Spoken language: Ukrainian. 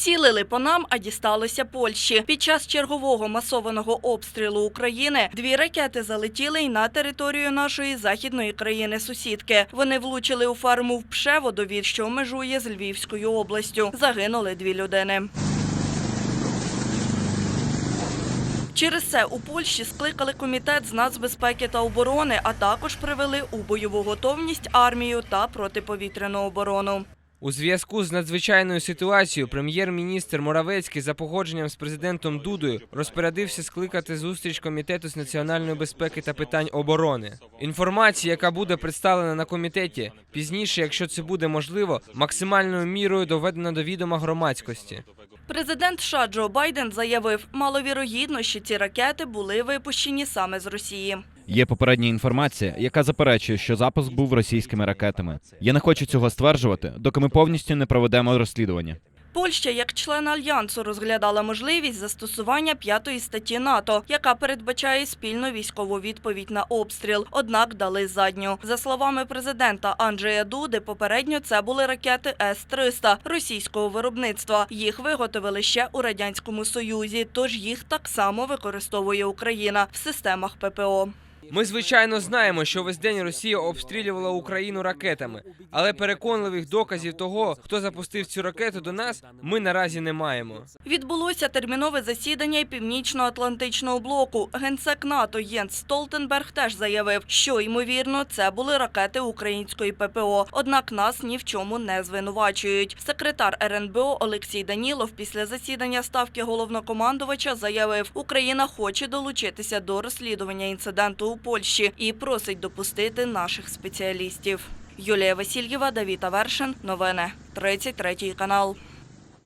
Цілили по нам, а дісталося Польщі. Під час чергового масованого обстрілу України дві ракети залетіли й на територію нашої західної країни-сусідки. Вони влучили у фарму в Пшеводові, що межує з Львівською областю. Загинули дві людини. Через це у Польщі скликали комітет з нацбезпеки та оборони, а також привели у бойову готовність армію та протиповітряну оборону. У зв'язку з надзвичайною ситуацією прем'єр-міністр Моравецький за погодженням з президентом Дудою розпорядився скликати зустріч комітету з національної безпеки та питань оборони. Інформація, яка буде представлена на комітеті, пізніше, якщо це буде можливо, максимальною мірою доведена до відома громадськості. Президент США Джо Байден заявив, маловірогідно, що ці ракети були випущені саме з Росії. Є попередня інформація, яка заперечує, що запуск був російськими ракетами. Я не хочу цього стверджувати, доки ми повністю не проведемо розслідування. Польща, як член альянсу, розглядала можливість застосування п'ятої статті НАТО, яка передбачає спільну військову відповідь на обстріл. Однак дали задню. За словами президента Анджея Дуди, попередньо це були ракети С-300 російського виробництва. Їх виготовили ще у радянському союзі, тож їх так само використовує Україна в системах ППО. Ми звичайно знаємо, що весь день Росія обстрілювала Україну ракетами, але переконливих доказів того, хто запустив цю ракету до нас, ми наразі не маємо. Відбулося термінове засідання Північно-Атлантичного блоку. Генсек НАТО Єнс Столтенберг теж заявив, що ймовірно це були ракети української ППО. Однак нас ні в чому не звинувачують. Секретар РНБО Олексій Данілов після засідання ставки головнокомандувача заявив, Україна хоче долучитися до розслідування інциденту у Польщі і просить допустити наших спеціалістів. Юлія Васильєва, Давіта Вершин, Новини 33 канал.